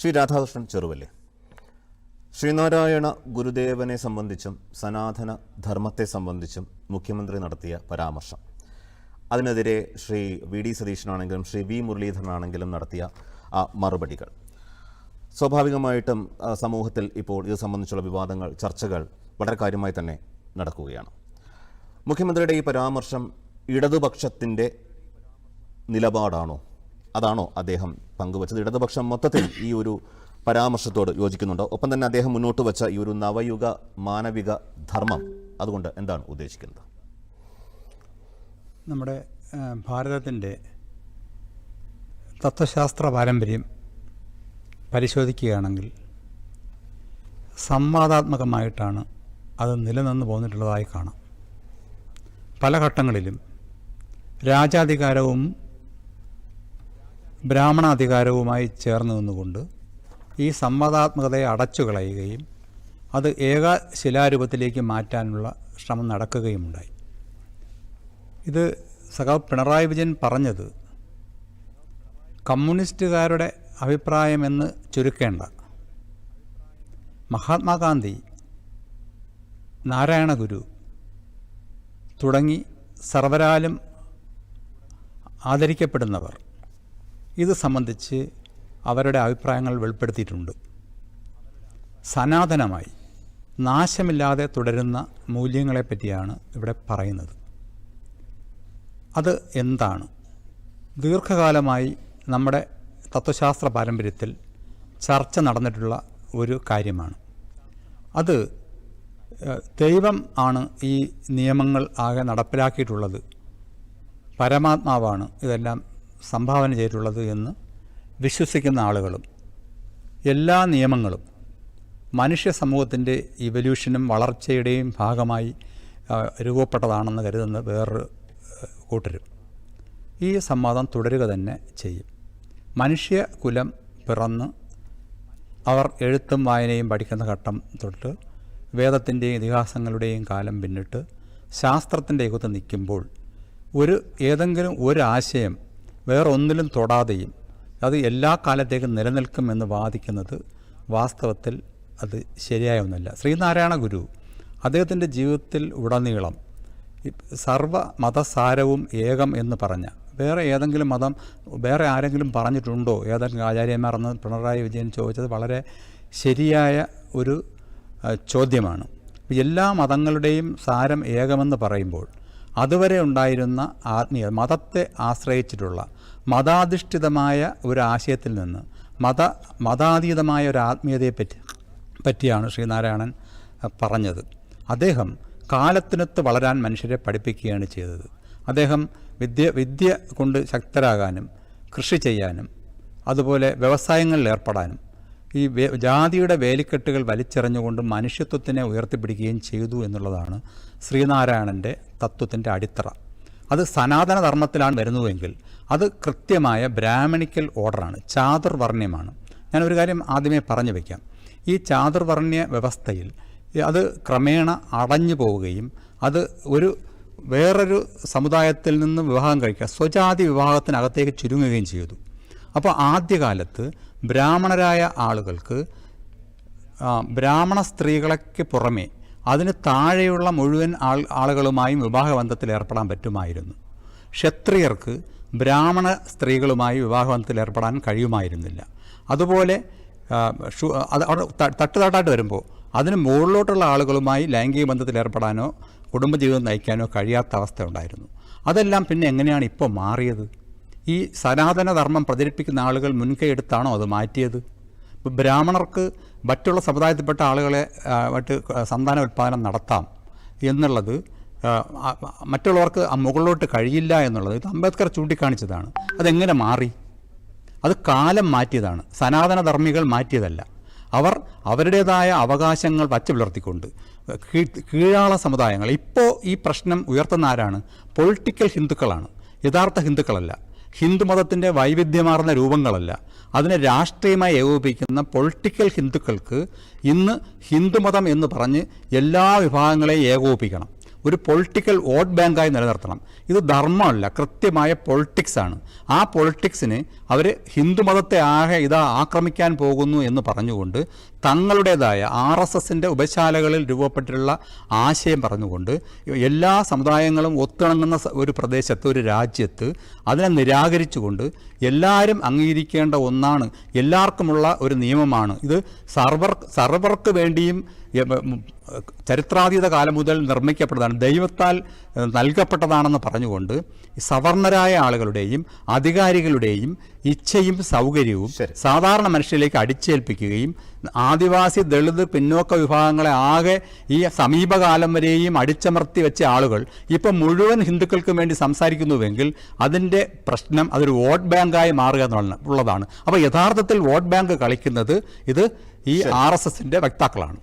ശ്രീ രാധാകൃഷ്ണൻ ചെറുവല്ലേ? ശ്രീനാരായണ ഗുരുദേവനെ സംബന്ധിച്ചും സനാതന ധർമ്മത്തെ സംബന്ധിച്ചും മുഖ്യമന്ത്രി നടത്തിയ പരാമർശം. അതിനെതിരെ ശ്രീ വി ഡി സതീശനാണെങ്കിലും ശ്രീ വി മുരളീധരനാണെങ്കിലും നടത്തിയ മറുപടികൾ. സ്വാഭാവികമായിട്ടും സമൂഹത്തിൽ ഇപ്പോൾ ഇത് സംബന്ധിച്ചുള്ള വിവാദങ്ങൾ ചർച്ചകൾ വളരെ കാര്യമായി തന്നെ നടക്കുകയാണ്. മുഖ്യമന്ത്രിയുടെ ഈ പരാമർശം ഇടതുപക്ഷത്തിന്റെ നിലപാടാണോ? അതാണോ അദ്ദേഹം പങ്കുവച്ചത്? ഇടതുപക്ഷം മൊത്തത്തിൽ ഈ ഒരു പരാമർശത്തോട് യോജിക്കുന്നുണ്ടോ? ഒപ്പം തന്നെ അദ്ദേഹം മുന്നോട്ട് വച്ച ഈ ഒരു നവയുഗ മാനവിക ധർമ്മം അതുകൊണ്ട് എന്താണ് ഉദ്ദേശിക്കുന്നത്? നമ്മുടെ ഭാരതത്തിന്റെ തത്വശാസ്ത്ര പാരമ്പര്യം പരിശോധിക്കുകയാണെങ്കിൽ സംവാദാത്മകമായിട്ടാണ് അത് നിലനിന്ന് പോന്നിട്ടുള്ളതായി കാണാം. പല ഘട്ടങ്ങളിലും രാജാധികാരവും ബ്രാഹ്മണാധികാരവുമായി ചേർന്ന് നിന്നുകൊണ്ട് ഈ സമ്മതാത്മകതയെ അടച്ചു കളയുകയും അത് ഏക ശിലാരൂപത്തിലേക്ക് മാറ്റാനുള്ള ശ്രമം നടക്കുകയുമുണ്ടായി. ഇത് സഹ പിണറായി വിജയൻ പറഞ്ഞത് കമ്മ്യൂണിസ്റ്റുകാരുടെ അഭിപ്രായമെന്ന് ചുരുക്കേണ്ട. മഹാത്മാഗാന്ധി നാരായണഗുരു തുടങ്ങി സർവരാലും ആദരിക്കപ്പെടുന്നവർ ഇത് സംബന്ധിച്ച് അവരുടെ അഭിപ്രായങ്ങൾ വെളിപ്പെടുത്തിയിട്ടുണ്ട്. സനാതനമായി നാശമില്ലാതെ തുടരുന്ന മൂല്യങ്ങളെപ്പറ്റിയാണ് ഇവിടെ പറയുന്നത്. അത് എന്താണ്? ദീർഘകാലമായി നമ്മുടെ തത്വശാസ്ത്ര പാരമ്പര്യത്തിൽ ചർച്ച നടന്നിട്ടുള്ള ഒരു കാര്യമാണ്. അത് ദൈവം ആണ് ഈ നിയമങ്ങൾ ആകെ നടപ്പിലാക്കിയിട്ടുള്ളത്. പരമാത്മാവാണ് ഇതെല്ലാം സംഭാവന ചെയ്തിട്ടുള്ളത് എന്ന് വിശ്വസിക്കുന്ന ആളുകളും എല്ലാ നിയമങ്ങളും മനുഷ്യ സമൂഹത്തിന്റെ ഇവല്യൂഷനും വളർച്ചയുടെയും ഭാഗമായി രൂപപ്പെട്ടതാണെന്ന് കരുതുന്ന വേറൊരു കൂട്ടരും. ഈ സംവാദം തുടരുക തന്നെ ചെയ്യും. മനുഷ്യകുലം പിറന്ന് അവർ എഴുത്തും വായനയും പഠിക്കുന്ന ഘട്ടം തൊട്ട് വേദത്തിന്റെയും ഇതിഹാസങ്ങളുടെയും കാലം പിന്നിട്ട് ശാസ്ത്രത്തിന്റെ യുഗത്ത് നിൽക്കുമ്പോൾ ഒരു ഏതെങ്കിലും ഒരു ആശയം വേറൊന്നിലും തൊടാതെയും അത് എല്ലാ കാലത്തേക്കും നിലനിൽക്കുമെന്ന് വാദിക്കുന്നത് വാസ്തവത്തിൽ അത് ശരിയായ ഒന്നല്ല. ശ്രീനാരായണ ഗുരു അദ്ദേഹത്തിന്റെ ജീവിതത്തിൽ ഉടനീളം സർവ മതസാരവും ഏകം എന്ന് പറഞ്ഞ വേറെ ഏതെങ്കിലും മതം വേറെ ആരെങ്കിലും പറഞ്ഞിട്ടുണ്ടോ? ഏതെങ്കിലും ആചാര്യന്മാർ എന്ന് പിണറായി വിജയൻ ചോദിച്ചത് വളരെ ശരിയായ ഒരു ചോദ്യമാണ്. എല്ലാ മതങ്ങളുടെയും സാരം ഏകമെന്ന് പറയുമ്പോൾ അതുവരെ ഉണ്ടായിരുന്ന ആത്മീയ മതത്തെ ആശ്രയിച്ചിട്ടുള്ള മതാധിഷ്ഠിതമായ ഒരു ആശയത്തിൽ നിന്ന് മത മതാതീതമായ ഒരു ആത്മീയതയെ പറ്റി പറ്റിയാണ് ശ്രീനാരായണൻ പറഞ്ഞത്. അദ്ദേഹം കാലത്തിനൊത്ത് വളരാൻ മനുഷ്യരെ പഠിപ്പിക്കുകയാണ് ചെയ്തത്. അദ്ദേഹം വിദ്യ വിദ്യ കൊണ്ട് ശക്തരാകാനും കൃഷി ചെയ്യാനും അതുപോലെ വ്യവസായങ്ങളിൽ ഏർപ്പെടാനും ഈ ജാതിയുടെ വേലിക്കെട്ടുകൾ വലിച്ചെറിഞ്ഞുകൊണ്ട് മനുഷ്യത്വത്തിനെ ഉയർത്തിപ്പിടിക്കുകയും ചെയ്തു എന്നുള്ളതാണ് ശ്രീനാരായണന്റെ തത്വത്തിന്റെ അടിത്തറ. അത് സനാതന ധർമ്മത്തിലാണ് വരുന്നതെങ്കിൽ അത് കൃത്യമായ ബ്രാഹ്മണിക്കൽ ഓർഡറാണ് ചാതുർവർണ്യമാണ് ഞാനൊരു കാര്യം ആദ്യമേ പറഞ്ഞു വയ്ക്കാം ഈ ചാതുർവർണ്യ വ്യവസ്ഥയിൽ അത് ക്രമേണ അടഞ്ഞു പോവുകയും അത് ഒരു വേറൊരു സമുദായത്തിൽ നിന്ന് വിവാഹം കഴിക്കുക സ്വജാതി വിവാഹത്തിനകത്തേക്ക് ചുരുങ്ങുകയും ചെയ്തു. അപ്പോൾ ആദ്യകാലത്ത് ബ്രാഹ്മണരായ ആളുകൾക്ക് ബ്രാഹ്മണ സ്ത്രീകളയ്ക്ക് പുറമേ അതിന് താഴെയുള്ള മുഴുവൻ ആൾ ആളുകളുമായും വിവാഹബന്ധത്തിൽ ഏർപ്പെടാൻ പറ്റുമായിരുന്നു. ക്ഷത്രിയർക്ക് ബ്രാഹ്മണ സ്ത്രീകളുമായി വിവാഹബന്ധത്തിൽ ഏർപ്പെടാൻ കഴിയുമായിരുന്നില്ല. അതുപോലെ അത് അവിടെ വരുമ്പോൾ അതിന് മുകളിലോട്ടുള്ള ആളുകളുമായി ലൈംഗിക ബന്ധത്തിൽ ഏർപ്പെടാനോ കുടുംബജീവിതം നയിക്കാനോ കഴിയാത്ത അവസ്ഥ ഉണ്ടായിരുന്നു. അതെല്ലാം പിന്നെ എങ്ങനെയാണ് ഇപ്പോൾ മാറിയത്? ഈ സനാതനധർമ്മം പ്രചരിപ്പിക്കുന്ന ആളുകൾ മുൻകൈയെടുത്താണോ അത് മാറ്റിയത്? ഇപ്പോൾ ബ്രാഹ്മണർക്ക് മറ്റുള്ള സമുദായത്തിൽപ്പെട്ട ആളുകളെ മറ്റ് സന്താന ഉൽപ്പാദനം നടത്താം എന്നുള്ളത് മറ്റുള്ളവർക്ക് മുകളിലോട്ട് കഴിയില്ല എന്നുള്ളത് ഇത് അംബേദ്കർ ചൂണ്ടിക്കാണിച്ചതാണ്. അതെങ്ങനെ മാറി? അത് കാലം മാറ്റിയതാണ്. സനാതനധർമ്മികൾ മാറ്റിയതല്ല. അവർ അവരുടേതായ അവകാശങ്ങൾ വച്ചു പുലർത്തിക്കൊണ്ട് കീഴാള സമുദായങ്ങൾ. ഇപ്പോൾ ഈ പ്രശ്നം ഉയർത്തുന്ന ആരാണ്? പൊളിറ്റിക്കൽ ഹിന്ദുക്കളാണ്. യഥാർത്ഥ ഹിന്ദുക്കളല്ല. ഹിന്ദുമതത്തിന്റെ വൈവിധ്യമാർന്ന രൂപങ്ങളല്ല. അതിനെ രാഷ്ട്രീയമായി ഏകോപിപ്പിക്കുന്ന പൊളിറ്റിക്കൽ ഹിന്ദുക്കൾക്ക് ഇന്ന് ഹിന്ദുമതം എന്ന് പറഞ്ഞ് എല്ലാ വിഭാഗങ്ങളെയും ഏകോപിപ്പിക്കണം. ഒരു പൊളിറ്റിക്കൽ വോട്ട് ബാങ്കായി നിലനിർത്തണം. ഇത് ധർമ്മമല്ല കൃത്യമായ പൊളിറ്റിക്സ് ആണ്. ആ പൊളിറ്റിക്സിന് അവർ ഹിന്ദുമതത്തെ ആകെ ഇതാ ആക്രമിക്കാൻ പോകുന്നു എന്ന് പറഞ്ഞുകൊണ്ട് തങ്ങളുടേതായ ആർ എസ് എസിന്റെ ഉപശാലകളിൽ രൂപപ്പെട്ടിട്ടുള്ള ആശയം പറഞ്ഞുകൊണ്ട് എല്ലാ സമുദായങ്ങളും ഒത്തിണങ്ങുന്ന ഒരു പ്രദേശത്ത് ഒരു രാജ്യത്ത് അതിനെ നിരാകരിച്ചുകൊണ്ട് എല്ലാവരും അംഗീകരിക്കേണ്ട ഒന്നാണ് എല്ലാവർക്കുമുള്ള ഒരു നിയമമാണ്. ഇത് സർവർ സർവർക്ക് വേണ്ടിയും ചരിത്രാതീത കാലം മുതൽ നിർമ്മിക്കപ്പെട്ടതാണ്. ദൈവത്താൽ നൽകപ്പെട്ടതാണെന്ന് പറഞ്ഞുകൊണ്ട് സവർണരായ ആളുകളുടെയും അധികാരികളുടെയും ഇച്ഛയും സൗകര്യവും സാധാരണ മനുഷ്യരിലേക്ക് അടിച്ചേൽപ്പിക്കുകയും ആദിവാസി ദളിത് പിന്നോക്ക വിഭാഗങ്ങളെ ആകെ ഈ സമീപകാലം വരെയും അടിച്ചമർത്തി വെച്ച ആളുകൾ ഇപ്പം മുഴുവൻ ഹിന്ദുക്കൾക്കും വേണ്ടി സംസാരിക്കുന്നുവെങ്കിൽ അതിന്റെ പ്രശ്നം അതൊരു വോട്ട് ബാങ്കായി മാറുക എന്നുള്ളതാണ് ഉള്ളതാണ്. അപ്പോൾ യഥാർത്ഥത്തിൽ വോട്ട് ബാങ്ക് കളിക്കുന്നത് ഇത് ഈ ആർ എസ് എസിന്റെ വക്താക്കളാണ്.